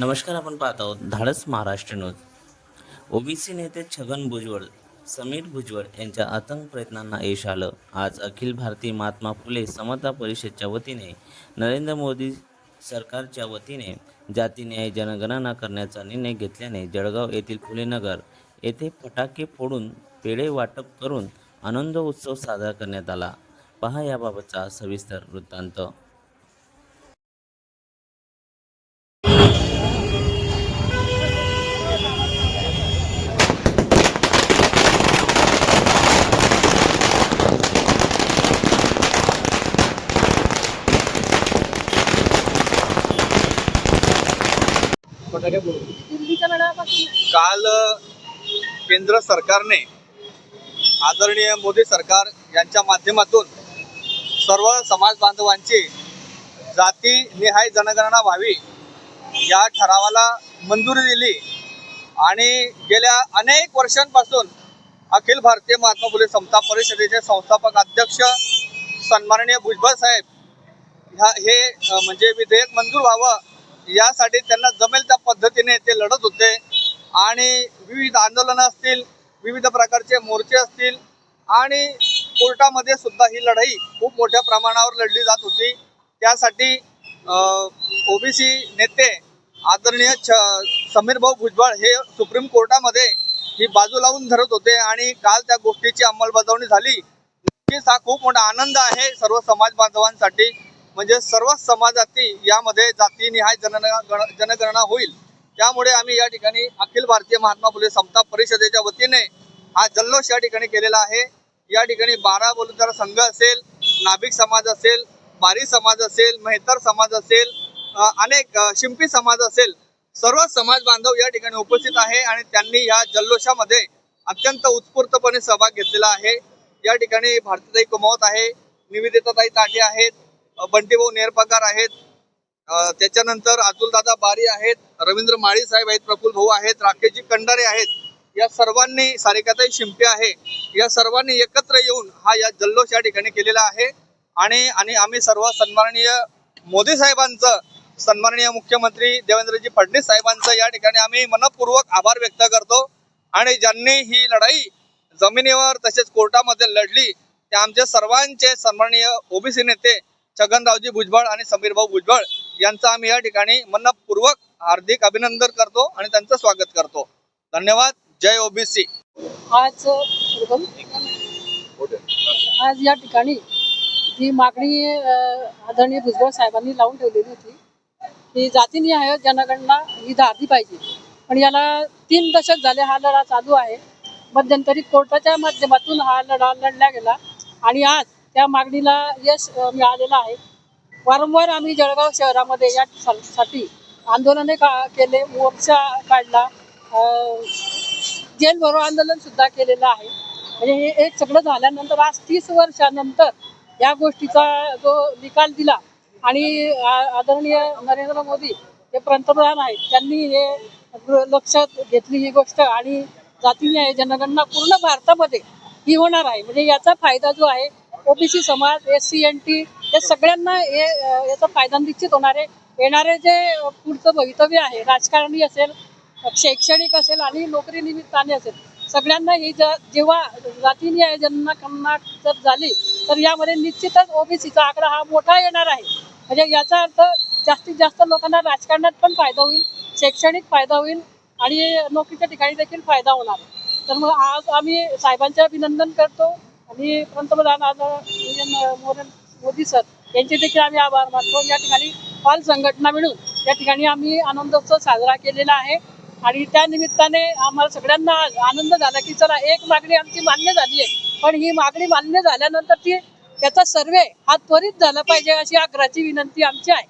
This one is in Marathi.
नमस्कार आपण पाहत आहोत धाडस महाराष्ट्र न्यूज. ओबीसी नेते छगन भुजबळ समीर भुजबळ यांच्या आतंक प्रयत्नांना यश आलं. आज अखिल भारतीय महात्मा फुले समता परिषदच्या वतीने नरेंद्र मोदी सरकारच्या वतीने जातीन्याय जनगणना करण्याचा निर्णय घेतल्याने जळगाव येथील फुलेनगर येथे फटाके फोडून पेढे वाटप करून आनंद उत्सव साजरा करण्यात आला. पहा याबाबतचा सविस्तर वृत्तांत. काल केंद्र सरकारने आदरणीय मोदी सरकार यांच्या माध्यमातून सर्व समाज बांधवांची जाती निहाय जनगणना व्हावी या ठरावाला मंजुरी दिली आणि गेल्या अनेक वर्षांपासून अखिल भारतीय महात्मा फुले समता परिषदेचे संस्थापक अध्यक्ष सन्माननीय भुजबळ साहेब ह्या हे म्हणजे विधेयक मंजूर व्हावं यासाठी त्यांना जमेल त्या पद्धतीने ते लढत होते. आणि विविध आंदोलनं असतील विविध प्रकारचे मोर्चे असतील आणि कोर्टामध्ये सुद्धा ही लढाई खूप मोठ्या प्रमाणावर लढली जात होती. त्यासाठी ओबीसी नेते आदरणीय छ समीर भाऊ भुजबळ हे सुप्रीम कोर्टामध्ये ही बाजू लावून धरत होते आणि काल त्या गोष्टीची अंमलबजावणी झाली. नक्कीच हा खूप मोठा आनंद आहे सर्व समाज बांधवांसाठी. म्हणजे सर्व समाजातील यामध्ये जातीनिहाय जनगणना गण- जनगणना होईल. त्यामुळे आम्ही या ठिकाणी अखिल भारतीय महात्मा फुले समता परिषदेच्या वतीने हा जल्लोष या ठिकाणी केलेला आहे. या ठिकाणी बारा बोलुदार संघ असेल नाभिक समाज असेल बारी समाज असेल मेहतर समाज असेल अ, अनेक अ, शिंपी समाज असेल सर्व समाज बांधव या ठिकाणी उपस्थित आहे आणि त्यांनी या जल्लोषामध्ये अत्यंत उत्स्फूर्तपणे सहभाग घेतलेला आहे. या ठिकाणी भारतीताई कुमावत आहे निवेदिताताई ताटे आहेत बंटीभाऊ नेरपगार आहेत. त्याच्यानंतर अतुलदादा बारी आहेत रवींद्र माळी साहेब आहेत प्रफुल भाऊ आहेत राकेशजी कंडारे आहेत. या सर्वांनी सारिकाताई शिंपे आहे. या सर्वांनी एकत्र येऊन हा या जल्लोष या ठिकाणी केलेला आहे. आणि आणि आम्ही सर्व सन्माननीय मोदी साहेबांचं सन्माननीय मुख्यमंत्री देवेंद्रजी फडणवीस साहेबांचं या ठिकाणी आम्ही मनपूर्वक आभार व्यक्त करतो. आणि ज्यांनी ही लढाई जमिनीवर तसेच कोर्टामध्ये लढली ते आमचे सर्वांचे सन्माननीय ओबीसी नेते छगनरावजी भुजबळ आणि समीर भाऊ भुजबळ यांचं आम्ही या ठिकाणी मनपूर्वक हार्दिक अभिनंदन करतो आणि त्यांचं स्वागत करतो. धन्यवाद. जय ओबीसी. आज आज या ठिकाणी ही मागणी आदरणीय भुजबळ साहेबांनी लावून ठेवलेली होती की जातीनिहाय जनगणना ही धारली पाहिजे. पण याला तीन दशक झाले हा लढा चालू आहे. मध्यंतरी कोर्टाच्या माध्यमातून हा लढा लढला गेला आणि आज त्या मागणीला यश मिळालेलं आहे. वारंवार आम्ही जळगाव शहरामध्ये या सा- साठी आंदोलने का केले मोर्चा काढला. जेल भरो आंदोलन सुद्धा केलेलं आहे. म्हणजे हे एक सगळं झाल्यानंतर आज तीस वर्षानंतर या गोष्टीचा जो निकाल दिला आणि आ- आदरणीय नरेंद्र मोदी हे पंतप्रधान आहेत त्यांनी हे लक्षात घेतली ही गोष्ट आणि जातीय जनगणना पूर्ण भारतामध्ये ही होणार आहे. म्हणजे याचा फायदा जो आहे ओबीसी समाज एस सी एन टी हे सगळ्यांना हे याचा फायदा निश्चित होणार आहे येणारे जे पुढचं भवितव्य आहे राजकारणी असेल शैक्षणिक असेल आणि नोकरी निमित्ताने असेल सगळ्यांना ही ज जेव्हा जातीय जनगणना जर झाली तर यामध्ये निश्चितच ओबीसीचा आकडा हा मोठा येणार आहे. म्हणजे याचा अर्थ जास्तीत जास्त लोकांना राजकारणात पण फायदा होईल शैक्षणिक फायदा होईल आणि नोकरीच्या ठिकाणी देखील फायदा होणार. तर मग आज आम्ही साहेबांचे अभिनंदन करतो. आणि पंतप्रधान आदरणीय मोदी मोदी सर यांचे देखील आम्ही आभार मानतो. या ठिकाणी पाल संघटना मिळून या ठिकाणी आम्ही आनंदोत्सव साजरा केलेला आहे. आणि त्या निमित्ताने आम्हाला सगळ्यांना आज आनंद झाला की चला एक मागणी आमची मान्य झाली आहे. पण ही मागणी मान्य झाल्यानंतर ती त्याचा सर्वे हा त्वरित झाला पाहिजे अशी आग्रहाची विनंती आमची आहे.